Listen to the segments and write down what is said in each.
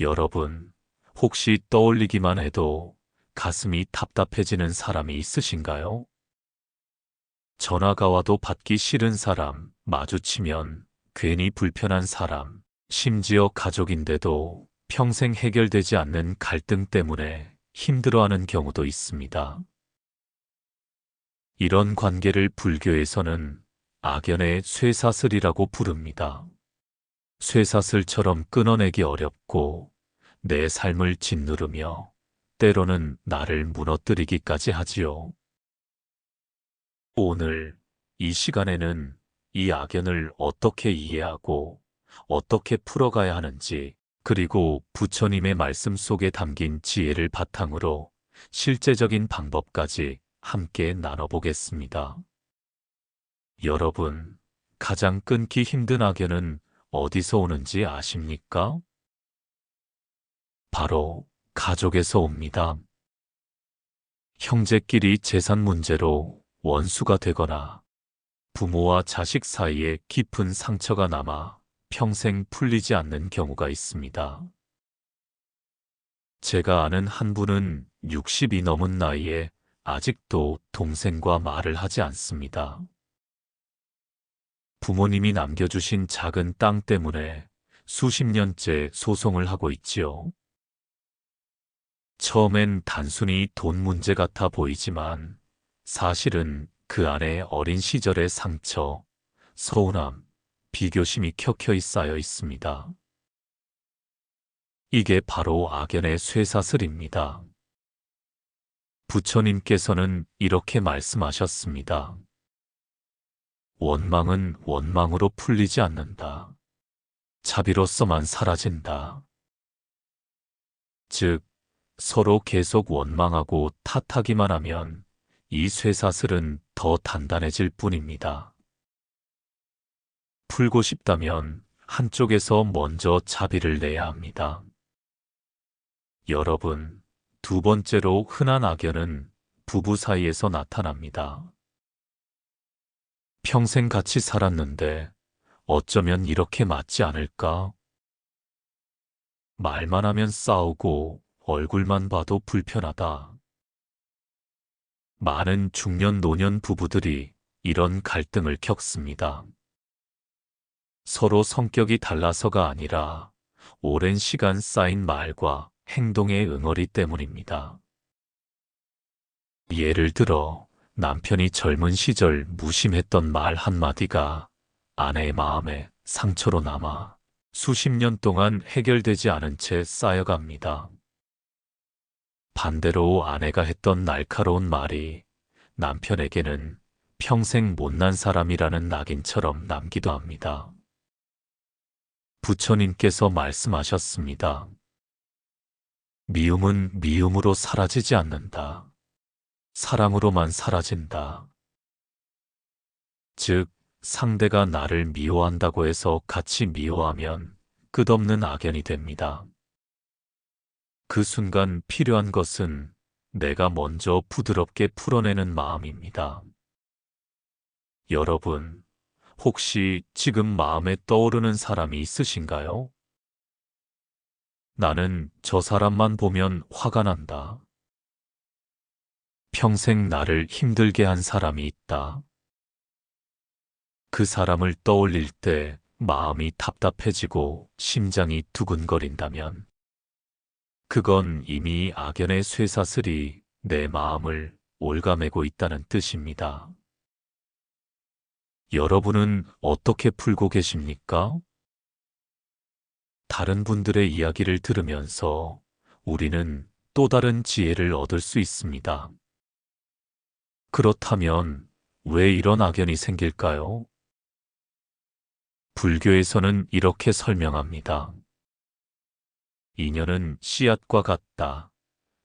여러분, 혹시 떠올리기만 해도 가슴이 답답해지는 사람이 있으신가요? 전화가 와도 받기 싫은 사람, 마주치면 괜히 불편한 사람, 심지어 가족인데도 평생 해결되지 않는 갈등 때문에 힘들어하는 경우도 있습니다. 이런 관계를 불교에서는 악연의 쇠사슬이라고 부릅니다. 쇠사슬처럼 끊어내기 어렵고 내 삶을 짓누르며 때로는 나를 무너뜨리기까지 하지요. 오늘 이 시간에는 이 악연을 어떻게 이해하고 어떻게 풀어가야 하는지 그리고 부처님의 말씀 속에 담긴 지혜를 바탕으로 실제적인 방법까지 함께 나눠보겠습니다. 여러분, 가장 끊기 힘든 악연은 어디서 오는지 아십니까? 바로 가족에서 옵니다. 형제끼리 재산 문제로 원수가 되거나 부모와 자식 사이에 깊은 상처가 남아 평생 풀리지 않는 경우가 있습니다. 제가 아는 한 분은 60이 넘은 나이에 아직도 동생과 말을 하지 않습니다. 부모님이 남겨주신 작은 땅 때문에 수십 년째 소송을 하고 있지요. 처음엔 단순히 돈 문제 같아 보이지만 사실은 그 안에 어린 시절의 상처, 서운함, 비교심이 켜켜이 쌓여 있습니다. 이게 바로 악연의 쇠사슬입니다. 부처님께서는 이렇게 말씀하셨습니다. 원망은 원망으로 풀리지 않는다. 자비로서만 사라진다. 즉, 서로 계속 원망하고 탓하기만 하면 이 쇠사슬은 더 단단해질 뿐입니다. 풀고 싶다면 한쪽에서 먼저 자비를 내야 합니다. 여러분, 두 번째로 흔한 악연은 부부 사이에서 나타납니다. 평생 같이 살았는데 어쩌면 이렇게 맞지 않을까? 말만 하면 싸우고 얼굴만 봐도 불편하다. 많은 중년 노년 부부들이 이런 갈등을 겪습니다. 서로 성격이 달라서가 아니라 오랜 시간 쌓인 말과 행동의 응어리 때문입니다. 예를 들어 남편이 젊은 시절 무심했던 말 한마디가 아내의 마음에 상처로 남아 수십 년 동안 해결되지 않은 채 쌓여갑니다. 반대로 아내가 했던 날카로운 말이 남편에게는 평생 못난 사람이라는 낙인처럼 남기도 합니다. 부처님께서 말씀하셨습니다. 미움은 미움으로 사라지지 않는다. 사랑으로만 사라진다. 즉, 상대가 나를 미워한다고 해서 같이 미워하면 끝없는 악연이 됩니다. 그 순간 필요한 것은 내가 먼저 부드럽게 풀어내는 마음입니다. 여러분, 혹시 지금 마음에 떠오르는 사람이 있으신가요? 나는 저 사람만 보면 화가 난다. 평생 나를 힘들게 한 사람이 있다. 그 사람을 떠올릴 때 마음이 답답해지고 심장이 두근거린다면 그건 이미 악연의 쇠사슬이 내 마음을 올가매고 있다는 뜻입니다. 여러분은 어떻게 풀고 계십니까? 다른 분들의 이야기를 들으면서 우리는 또 다른 지혜를 얻을 수 있습니다. 그렇다면 왜 이런 악연이 생길까요? 불교에서는 이렇게 설명합니다. 인연은 씨앗과 같다.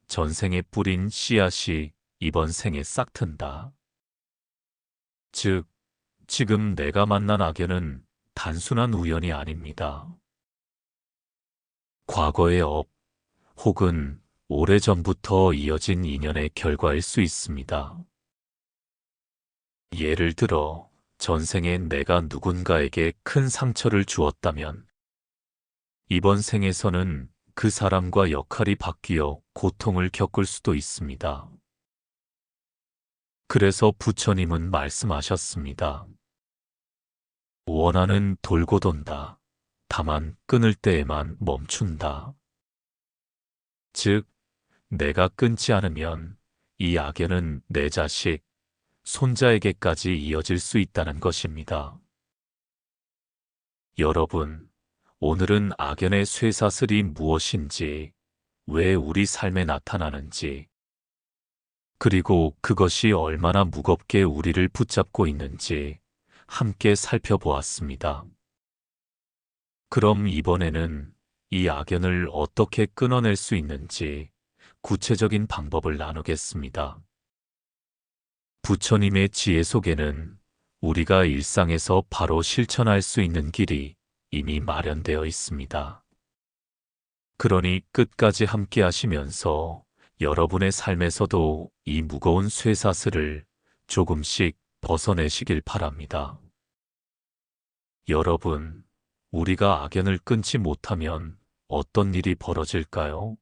전생에 뿌린 씨앗이 이번 생에 싹 튼다. 즉, 지금 내가 만난 악연은 단순한 우연이 아닙니다. 과거의 업, 혹은 오래전부터 이어진 인연의 결과일 수 있습니다. 예를 들어, 전생에 내가 누군가에게 큰 상처를 주었다면, 이번 생에서는 그 사람과 역할이 바뀌어 고통을 겪을 수도 있습니다. 그래서 부처님은 말씀하셨습니다. 원하는 돌고 돈다. 다만 끊을 때에만 멈춘다. 즉, 내가 끊지 않으면 이 악연은 내 자식, 손자에게까지 이어질 수 있다는 것입니다. 여러분, 오늘은 악연의 쇠사슬이 무엇인지, 왜 우리 삶에 나타나는지, 그리고 그것이 얼마나 무겁게 우리를 붙잡고 있는지 함께 살펴보았습니다. 그럼 이번에는 이 악연을 어떻게 끊어낼 수 있는지 구체적인 방법을 나누겠습니다. 부처님의 지혜 속에는 우리가 일상에서 바로 실천할 수 있는 길이 이미 마련되어 있습니다. 그러니 끝까지 함께 하시면서 여러분의 삶에서도 이 무거운 쇠사슬을 조금씩 벗어내시길 바랍니다. 여러분, 우리가 악연을 끊지 못하면 어떤 일이 벌어질까요?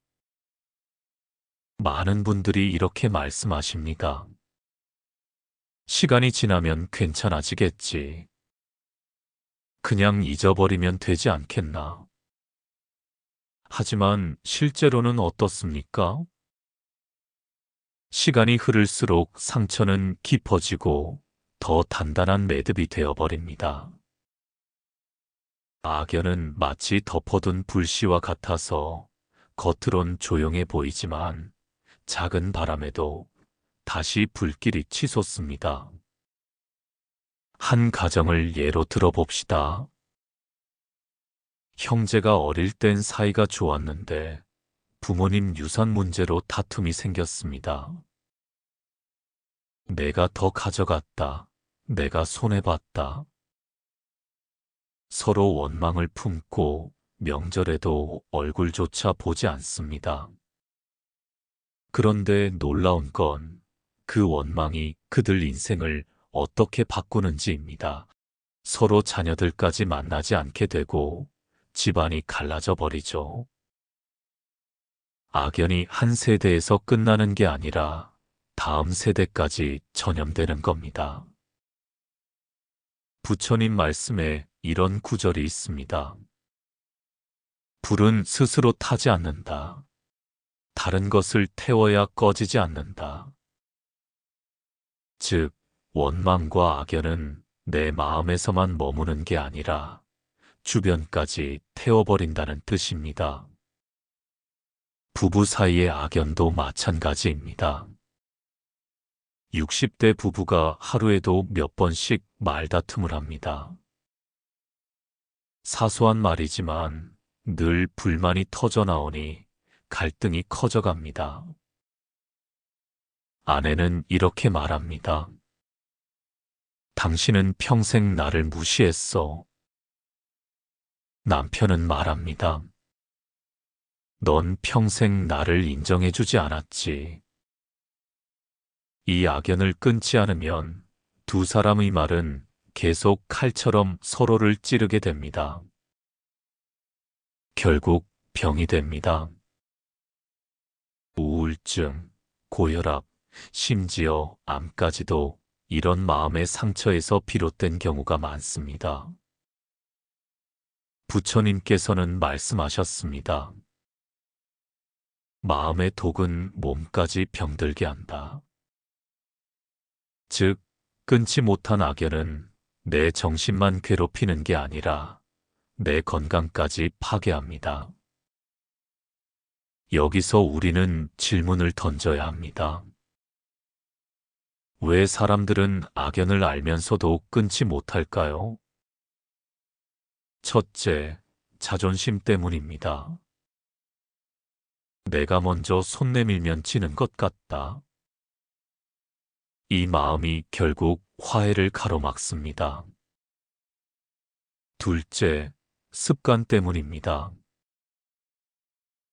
많은 분들이 이렇게 말씀하십니다. 시간이 지나면 괜찮아지겠지. 그냥 잊어버리면 되지 않겠나. 하지만 실제로는 어떻습니까? 시간이 흐를수록 상처는 깊어지고 더 단단한 매듭이 되어버립니다. 악연은 마치 덮어둔 불씨와 같아서 겉으론 조용해 보이지만 작은 바람에도 다시 불길이 치솟습니다. 한 가정을 예로 들어봅시다. 형제가 어릴 땐 사이가 좋았는데 부모님 유산 문제로 다툼이 생겼습니다. 내가 더 가져갔다. 내가 손해봤다. 서로 원망을 품고 명절에도 얼굴조차 보지 않습니다. 그런데 놀라운 건 그 원망이 그들 인생을 어떻게 바꾸는지입니다. 서로 자녀들까지 만나지 않게 되고 집안이 갈라져 버리죠. 악연이 한 세대에서 끝나는 게 아니라 다음 세대까지 전염되는 겁니다. 부처님 말씀에 이런 구절이 있습니다. 불은 스스로 타지 않는다. 다른 것을 태워야 꺼지지 않는다. 즉, 원망과 악연은 내 마음에서만 머무는 게 아니라 주변까지 태워버린다는 뜻입니다. 부부 사이의 악연도 마찬가지입니다. 60대 부부가 하루에도 몇 번씩 말다툼을 합니다. 사소한 말이지만 늘 불만이 터져 나오니 갈등이 커져갑니다. 아내는 이렇게 말합니다. 당신은 평생 나를 무시했어. 남편은 말합니다. 넌 평생 나를 인정해주지 않았지. 이 악연을 끊지 않으면 두 사람의 말은 계속 칼처럼 서로를 찌르게 됩니다. 결국 병이 됩니다. 우울증, 고혈압, 심지어 암까지도 이런 마음의 상처에서 비롯된 경우가 많습니다. 부처님께서는 말씀하셨습니다. 마음의 독은 몸까지 병들게 한다. 즉, 끊지 못한 악연은 내 정신만 괴롭히는 게 아니라 내 건강까지 파괴합니다. 여기서 우리는 질문을 던져야 합니다. 왜 사람들은 악연을 알면서도 끊지 못할까요? 첫째, 자존심 때문입니다. 내가 먼저 손 내밀면 지는 것 같다. 이 마음이 결국 화해를 가로막습니다. 둘째, 습관 때문입니다.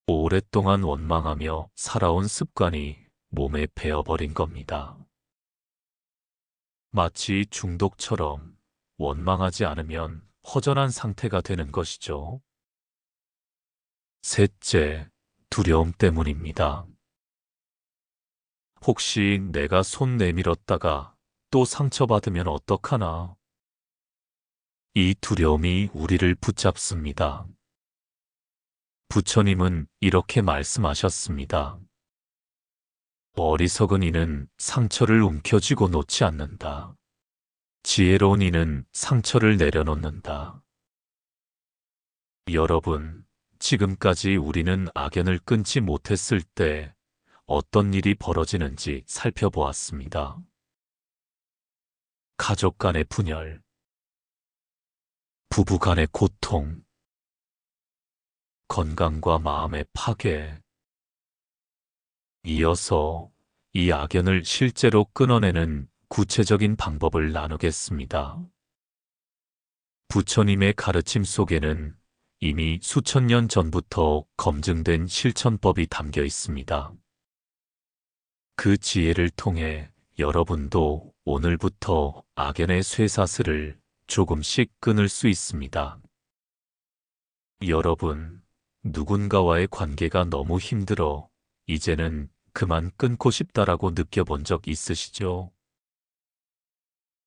오랫동안 원망하며 살아온 습관이 몸에 배어버린 겁니다. 마치 중독처럼 원망하지 않으면 허전한 상태가 되는 것이죠. 셋째, 두려움 때문입니다. 혹시 내가 손 내밀었다가 또 상처받으면 어떡하나? 이 두려움이 우리를 붙잡습니다. 부처님은 이렇게 말씀하셨습니다. 어리석은 이는 상처를 움켜쥐고 놓지 않는다. 지혜로운 이는 상처를 내려놓는다. 여러분, 지금까지 우리는 악연을 끊지 못했을 때 어떤 일이 벌어지는지 살펴보았습니다. 가족 간의 분열, 부부 간의 고통, 건강과 마음의 파괴. 이어서 이 악연을 실제로 끊어내는 구체적인 방법을 나누겠습니다. 부처님의 가르침 속에는 이미 수천 년 전부터 검증된 실천법이 담겨 있습니다. 그 지혜를 통해 여러분도 오늘부터 악연의 쇠사슬을 조금씩 끊을 수 있습니다. 여러분, 누군가와의 관계가 너무 힘들어 이제는 그만 끊고 싶다라고 느껴본 적 있으시죠?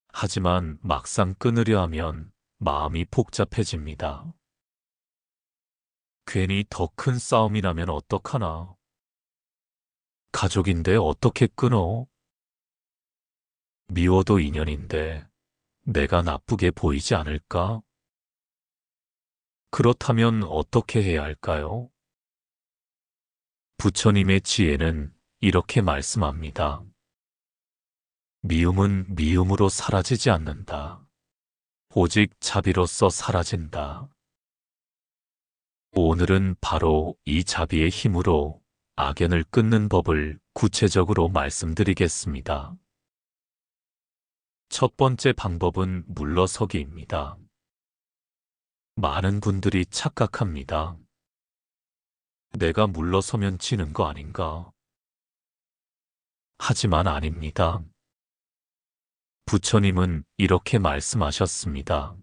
하지만 막상 끊으려 하면 마음이 복잡해집니다. 괜히 더 큰 싸움이 나면 어떡하나? 가족인데 어떻게 끊어? 미워도 인연인데 내가 나쁘게 보이지 않을까? 그렇다면 어떻게 해야 할까요? 부처님의 지혜는 이렇게 말씀합니다. 미움은 미움으로 사라지지 않는다. 오직 자비로서 사라진다. 오늘은 바로 이 자비의 힘으로 악연을 끊는 법을 구체적으로 말씀드리겠습니다. 첫 번째 방법은 물러서기입니다. 많은 분들이 착각합니다. 내가 물러서면 지는 거 아닌가? 하지만 아닙니다. 부처님은 이렇게 말씀하셨습니다.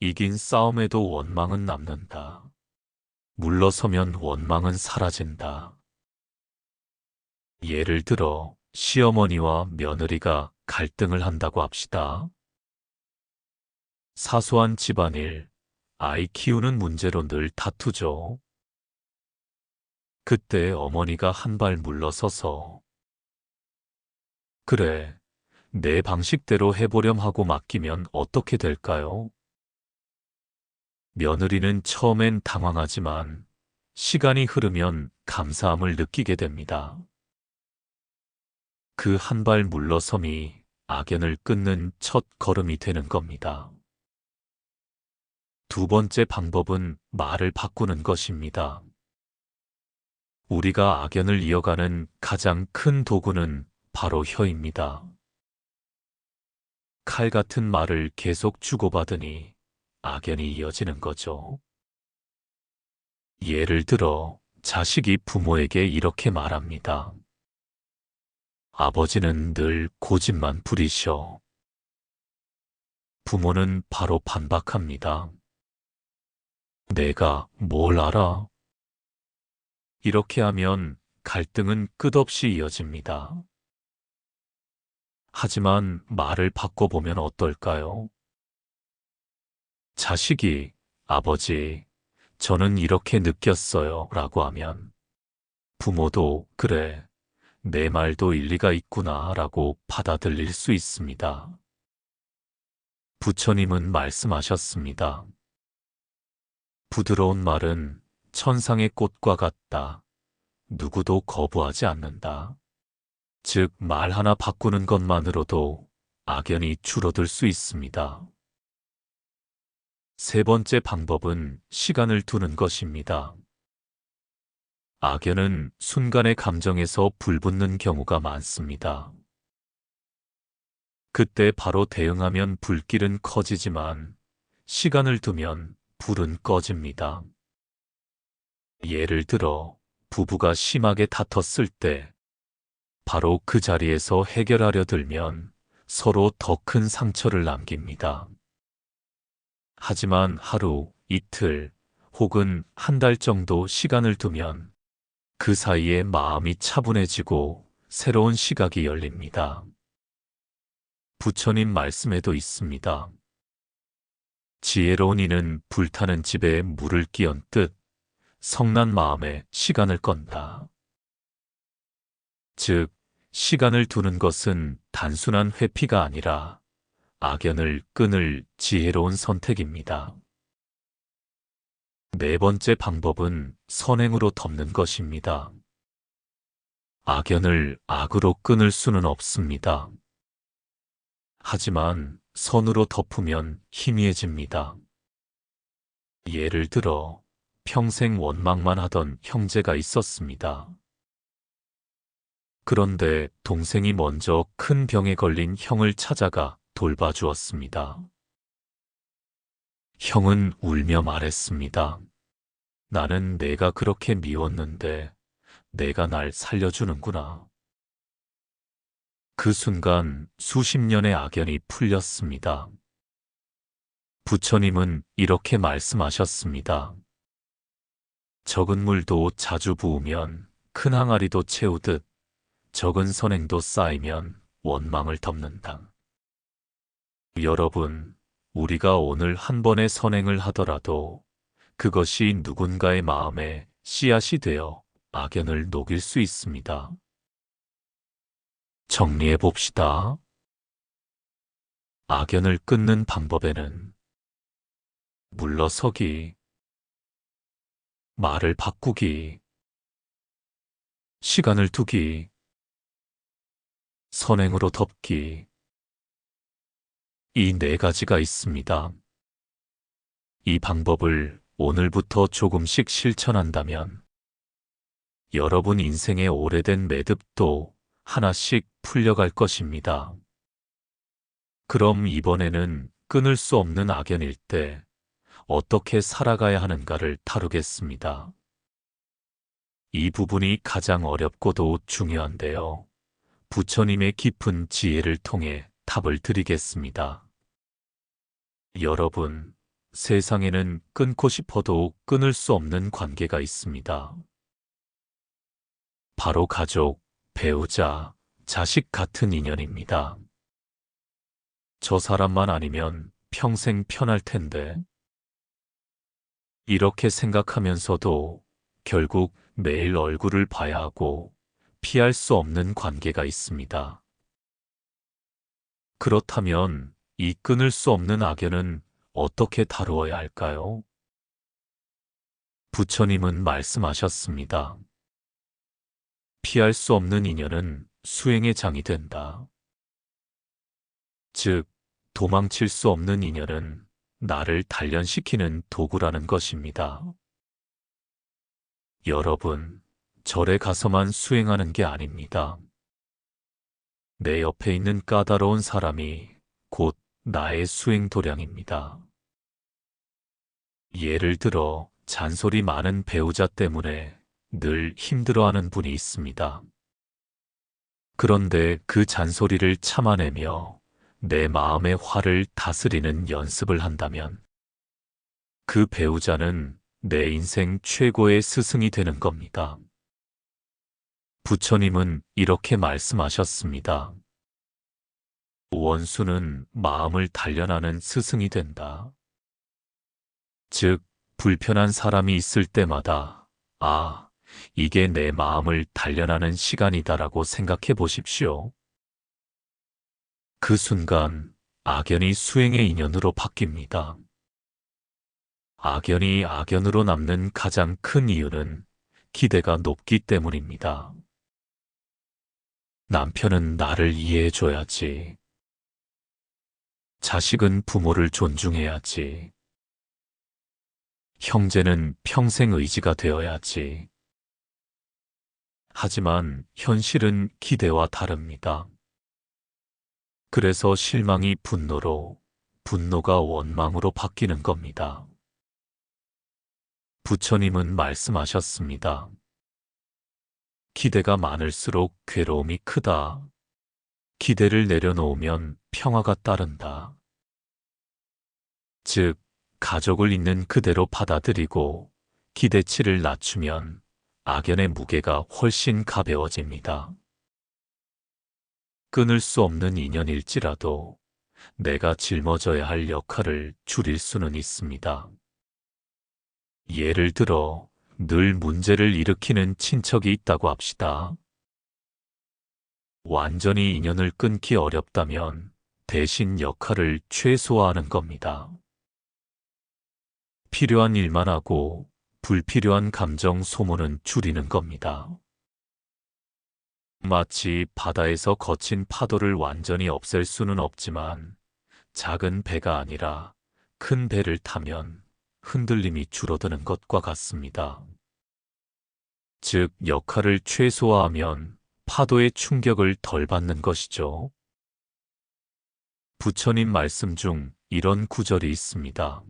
이긴 싸움에도 원망은 남는다. 물러서면 원망은 사라진다. 예를 들어 시어머니와 며느리가 갈등을 한다고 합시다. 사소한 집안일, 아이 키우는 문제로 늘 다투죠. 그때 어머니가 한 발 물러서서 그래, 내 방식대로 해보렴 하고 맡기면 어떻게 될까요? 며느리는 처음엔 당황하지만 시간이 흐르면 감사함을 느끼게 됩니다. 그 한 발 물러섬이 악연을 끊는 첫 걸음이 되는 겁니다. 두 번째 방법은 말을 바꾸는 것입니다. 우리가 악연을 이어가는 가장 큰 도구는 바로 혀입니다. 칼 같은 말을 계속 주고받으니 악연이 이어지는 거죠. 예를 들어 자식이 부모에게 이렇게 말합니다. 아버지는 늘 고집만 부리셔. 부모는 바로 반박합니다. 내가 뭘 알아? 이렇게 하면 갈등은 끝없이 이어집니다. 하지만 말을 바꿔보면 어떨까요? 자식이, 아버지, 저는 이렇게 느꼈어요. 라고 하면 부모도, 그래, 내 말도 일리가 있구나. 라고 받아들일 수 있습니다. 부처님은 말씀하셨습니다. 부드러운 말은 천상의 꽃과 같다. 누구도 거부하지 않는다. 즉, 말 하나 바꾸는 것만으로도 악연이 줄어들 수 있습니다. 세 번째 방법은 시간을 두는 것입니다. 악연은 순간의 감정에서 불붙는 경우가 많습니다. 그때 바로 대응하면 불길은 커지지만 시간을 두면 불은 꺼집니다. 예를 들어 부부가 심하게 다퉜을 때 바로 그 자리에서 해결하려 들면 서로 더 큰 상처를 남깁니다. 하지만 하루, 이틀 혹은 한 달 정도 시간을 두면 그 사이에 마음이 차분해지고 새로운 시각이 열립니다. 부처님 말씀에도 있습니다. 지혜로운 이는 불타는 집에 물을 끼얹듯 성난 마음에 시간을 건다. 즉, 시간을 두는 것은 단순한 회피가 아니라 악연을 끊을 지혜로운 선택입니다. 네 번째 방법은 선행으로 덮는 것입니다. 악연을 악으로 끊을 수는 없습니다. 하지만 선으로 덮으면 희미해집니다. 예를 들어 평생 원망만 하던 형제가 있었습니다. 그런데 동생이 먼저 큰 병에 걸린 형을 찾아가 돌봐주었습니다. 형은 울며 말했습니다. 나는 내가 그렇게 미웠는데 내가 날 살려주는구나. 그 순간 수십 년의 악연이 풀렸습니다. 부처님은 이렇게 말씀하셨습니다. 적은 물도 자주 부으면 큰 항아리도 채우듯 적은 선행도 쌓이면 원망을 덮는다. 여러분, 우리가 오늘 한 번의 선행을 하더라도 그것이 누군가의 마음에 씨앗이 되어 악연을 녹일 수 있습니다. 정리해 봅시다. 악연을 끊는 방법에는 물러서기, 말을 바꾸기, 시간을 두기, 선행으로 덮기, 이 네 가지가 있습니다. 이 방법을 오늘부터 조금씩 실천한다면 여러분 인생의 오래된 매듭도 하나씩 풀려갈 것입니다. 그럼 이번에는 끊을 수 없는 악연일 때 어떻게 살아가야 하는가를 다루겠습니다. 이 부분이 가장 어렵고도 중요한데요. 부처님의 깊은 지혜를 통해 답을 드리겠습니다. 여러분, 세상에는 끊고 싶어도 끊을 수 없는 관계가 있습니다. 바로 가족, 배우자, 자식 같은 인연입니다. 저 사람만 아니면 평생 편할 텐데. 이렇게 생각하면서도 결국 매일 얼굴을 봐야 하고 피할 수 없는 관계가 있습니다. 그렇다면 이 끊을 수 없는 악연은 어떻게 다루어야 할까요? 부처님은 말씀하셨습니다. 피할 수 없는 인연은 수행의 장이 된다. 즉, 도망칠 수 없는 인연은 나를 단련시키는 도구라는 것입니다. 여러분, 절에 가서만 수행하는 게 아닙니다. 내 옆에 있는 까다로운 사람이 곧 나의 수행 도량입니다. 예를 들어 잔소리 많은 배우자 때문에 늘 힘들어하는 분이 있습니다. 그런데 그 잔소리를 참아내며 내 마음의 화를 다스리는 연습을 한다면 그 배우자는 내 인생 최고의 스승이 되는 겁니다. 부처님은 이렇게 말씀하셨습니다. 원수는 마음을 단련하는 스승이 된다. 즉, 불편한 사람이 있을 때마다, 아, 이게 내 마음을 단련하는 시간이다라고 생각해 보십시오. 그 순간, 악연이 수행의 인연으로 바뀝니다. 악연이 악연으로 남는 가장 큰 이유는 기대가 높기 때문입니다. 남편은 나를 이해해줘야지. 자식은 부모를 존중해야지. 형제는 평생 의지가 되어야지. 하지만 현실은 기대와 다릅니다. 그래서 실망이 분노로, 분노가 원망으로 바뀌는 겁니다. 부처님은 말씀하셨습니다. 기대가 많을수록 괴로움이 크다. 기대를 내려놓으면 평화가 따른다. 즉, 가족을 있는 그대로 받아들이고 기대치를 낮추면 악연의 무게가 훨씬 가벼워집니다. 끊을 수 없는 인연일지라도 내가 짊어져야 할 역할을 줄일 수는 있습니다. 예를 들어 늘 문제를 일으키는 친척이 있다고 합시다. 완전히 인연을 끊기 어렵다면 대신 역할을 최소화하는 겁니다. 필요한 일만 하고 불필요한 감정 소모는 줄이는 겁니다. 마치 바다에서 거친 파도를 완전히 없앨 수는 없지만 작은 배가 아니라 큰 배를 타면 흔들림이 줄어드는 것과 같습니다. 즉, 역할을 최소화하면 파도의 충격을 덜 받는 것이죠. 부처님 말씀 중 이런 구절이 있습니다.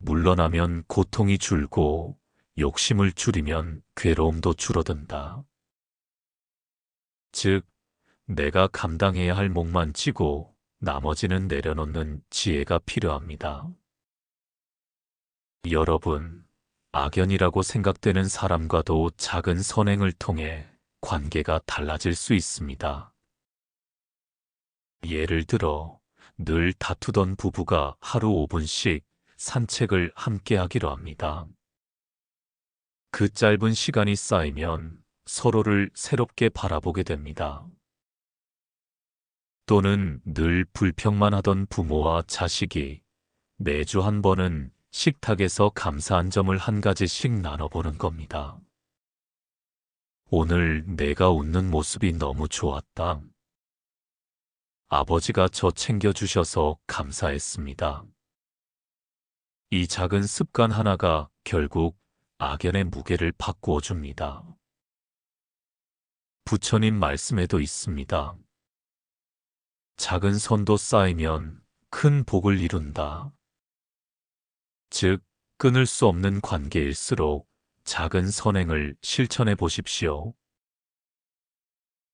물러나면 고통이 줄고 욕심을 줄이면 괴로움도 줄어든다. 즉, 내가 감당해야 할 몫만 지고 나머지는 내려놓는 지혜가 필요합니다. 여러분, 악연이라고 생각되는 사람과도 작은 선행을 통해 관계가 달라질 수 있습니다. 예를 들어, 늘 다투던 부부가 하루 5분씩 산책을 함께 하기로 합니다. 그 짧은 시간이 쌓이면 서로를 새롭게 바라보게 됩니다. 또는 늘 불평만 하던 부모와 자식이 매주 한 번은 식탁에서 감사한 점을 한 가지씩 나눠보는 겁니다. 오늘 내가 웃는 모습이 너무 좋았다. 아버지가 저 챙겨주셔서 감사했습니다. 이 작은 습관 하나가 결국 악연의 무게를 바꾸어 줍니다. 부처님 말씀에도 있습니다. 작은 선도 쌓이면 큰 복을 이룬다. 즉, 끊을 수 없는 관계일수록 작은 선행을 실천해 보십시오.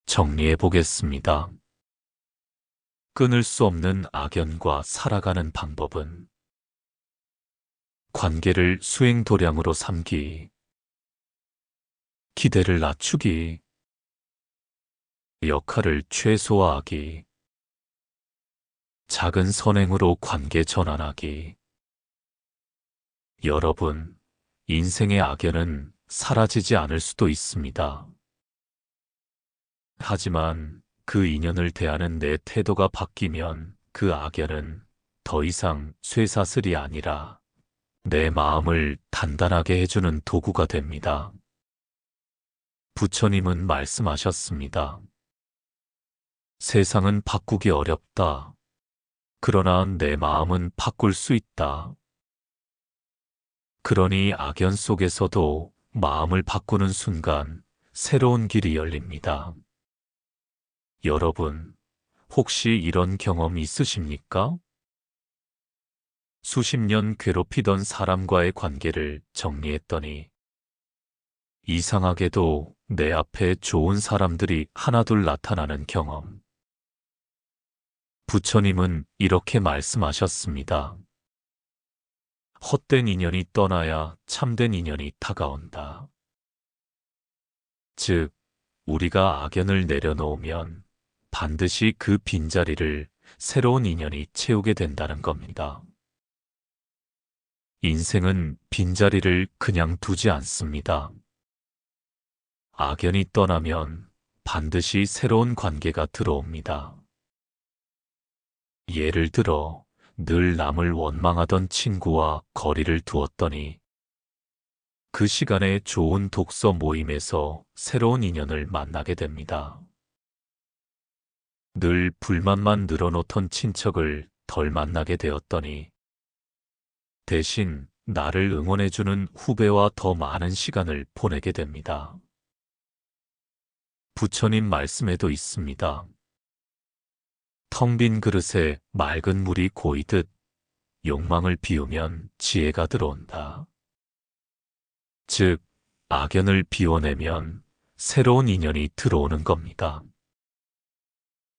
정리해 보겠습니다. 끊을 수 없는 악연과 살아가는 방법은 관계를 수행도량으로 삼기, 기대를 낮추기, 역할을 최소화하기, 작은 선행으로 관계 전환하기. 여러분, 인생의 악연은 사라지지 않을 수도 있습니다. 하지만 그 인연을 대하는 내 태도가 바뀌면 그 악연은 더 이상 쇠사슬이 아니라 내 마음을 단단하게 해주는 도구가 됩니다. 부처님은 말씀하셨습니다. 세상은 바꾸기 어렵다. 그러나 내 마음은 바꿀 수 있다. 그러니 악연 속에서도 마음을 바꾸는 순간 새로운 길이 열립니다. 여러분, 혹시 이런 경험 있으십니까? 수십 년 괴롭히던 사람과의 관계를 정리했더니 이상하게도 내 앞에 좋은 사람들이 하나둘 나타나는 경험. 부처님은 이렇게 말씀하셨습니다. 헛된 인연이 떠나야 참된 인연이 다가온다. 즉, 우리가 악연을 내려놓으면 반드시 그 빈자리를 새로운 인연이 채우게 된다는 겁니다. 인생은 빈자리를 그냥 두지 않습니다. 악연이 떠나면 반드시 새로운 관계가 들어옵니다. 예를 들어 늘 남을 원망하던 친구와 거리를 두었더니 그 시간에 좋은 독서 모임에서 새로운 인연을 만나게 됩니다. 늘 불만만 늘어놓던 친척을 덜 만나게 되었더니 대신 나를 응원해주는 후배와 더 많은 시간을 보내게 됩니다. 부처님 말씀에도 있습니다. 텅 빈 그릇에 맑은 물이 고이듯 욕망을 비우면 지혜가 들어온다. 즉, 악연을 비워내면 새로운 인연이 들어오는 겁니다.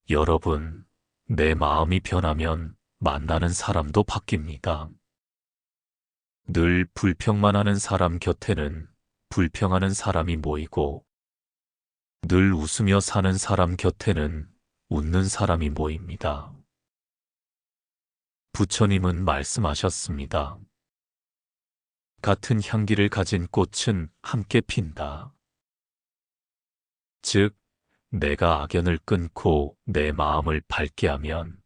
여러분, 내 마음이 변하면 만나는 사람도 바뀝니다. 늘 불평만 하는 사람 곁에는 불평하는 사람이 모이고 늘 웃으며 사는 사람 곁에는 웃는 사람이 모입니다. 부처님은 말씀하셨습니다. 같은 향기를 가진 꽃은 함께 핀다. 즉, 내가 악연을 끊고 내 마음을 밝게 하면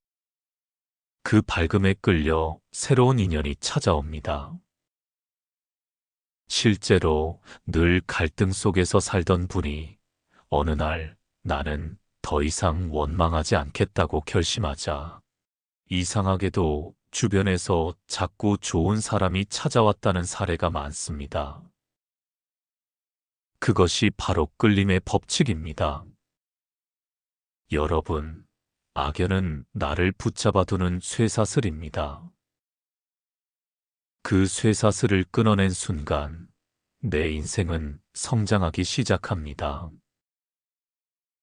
그 밝음에 끌려 새로운 인연이 찾아옵니다. 실제로 늘 갈등 속에서 살던 분이 어느 날 나는 더 이상 원망하지 않겠다고 결심하자 이상하게도 주변에서 자꾸 좋은 사람이 찾아왔다는 사례가 많습니다. 그것이 바로 끌림의 법칙입니다. 여러분, 악연은 나를 붙잡아두는 쇠사슬입니다. 그 쇠사슬을 끊어낸 순간 내 인생은 성장하기 시작합니다.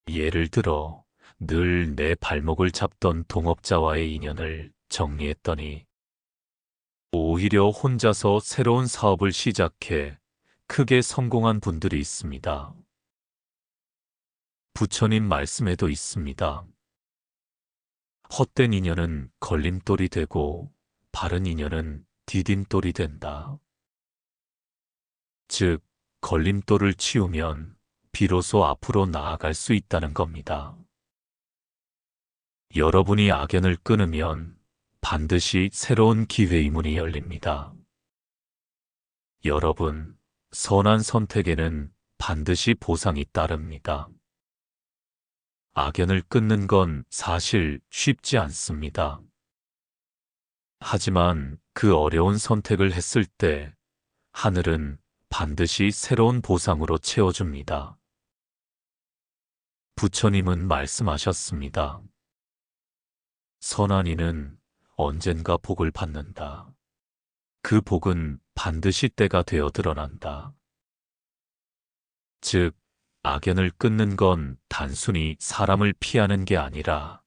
예를 들어 늘 내 발목을 잡던 동업자와의 인연을 정리했더니 오히려 혼자서 새로운 사업을 시작해 크게 성공한 분들이 있습니다. 부처님 말씀에도 있습니다. 헛된 인연은 걸림돌이 되고 바른 인연은 디딤돌이 된다. 즉, 걸림돌을 치우면 비로소 앞으로 나아갈 수 있다는 겁니다. 여러분이 악연을 끊으면 반드시 새로운 기회의 문이 열립니다. 여러분, 선한 선택에는 반드시 보상이 따릅니다. 악연을 끊는 건 사실 쉽지 않습니다. 하지만 그 어려운 선택을 했을 때 하늘은 반드시 새로운 보상으로 채워줍니다. 부처님은 말씀하셨습니다. 선한 이는 언젠가 복을 받는다. 그 복은 반드시 때가 되어 드러난다. 즉, 악연을 끊는 건 단순히 사람을 피하는 게 아니라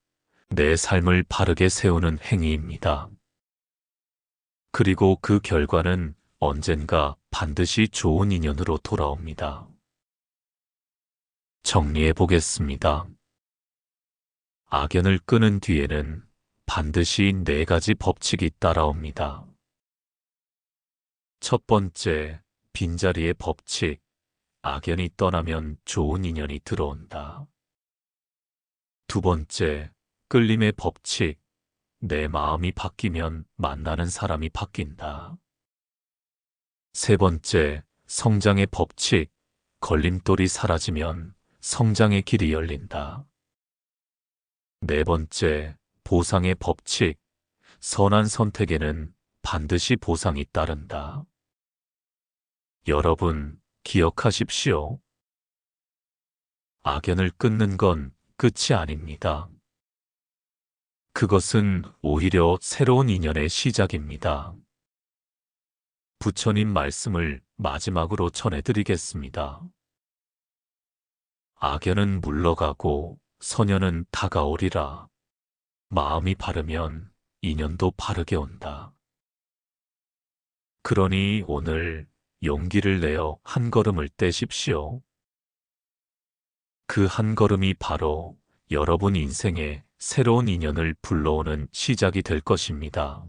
내 삶을 바르게 세우는 행위입니다. 그리고 그 결과는 언젠가 반드시 좋은 인연으로 돌아옵니다. 정리해 보겠습니다. 악연을 끄는 뒤에는 반드시 네 가지 법칙이 따라옵니다. 첫 번째, 빈자리의 법칙. 악연이 떠나면 좋은 인연이 들어온다. 두 번째, 끌림의 법칙. 내 마음이 바뀌면 만나는 사람이 바뀐다. 세 번째, 성장의 법칙. 걸림돌이 사라지면 성장의 길이 열린다. 네 번째, 보상의 법칙. 선한 선택에는 반드시 보상이 따른다. 여러분, 기억하십시오. 악연을 끊는 건 끝이 아닙니다. 그것은 오히려 새로운 인연의 시작입니다. 부처님 말씀을 마지막으로 전해드리겠습니다. 악연은 물러가고 선연은 다가오리라. 마음이 바르면 인연도 바르게 온다. 그러니 오늘 용기를 내어 한 걸음을 떼십시오. 그 한 걸음이 바로 여러분 인생에 새로운 인연을 불러오는 시작이 될 것입니다.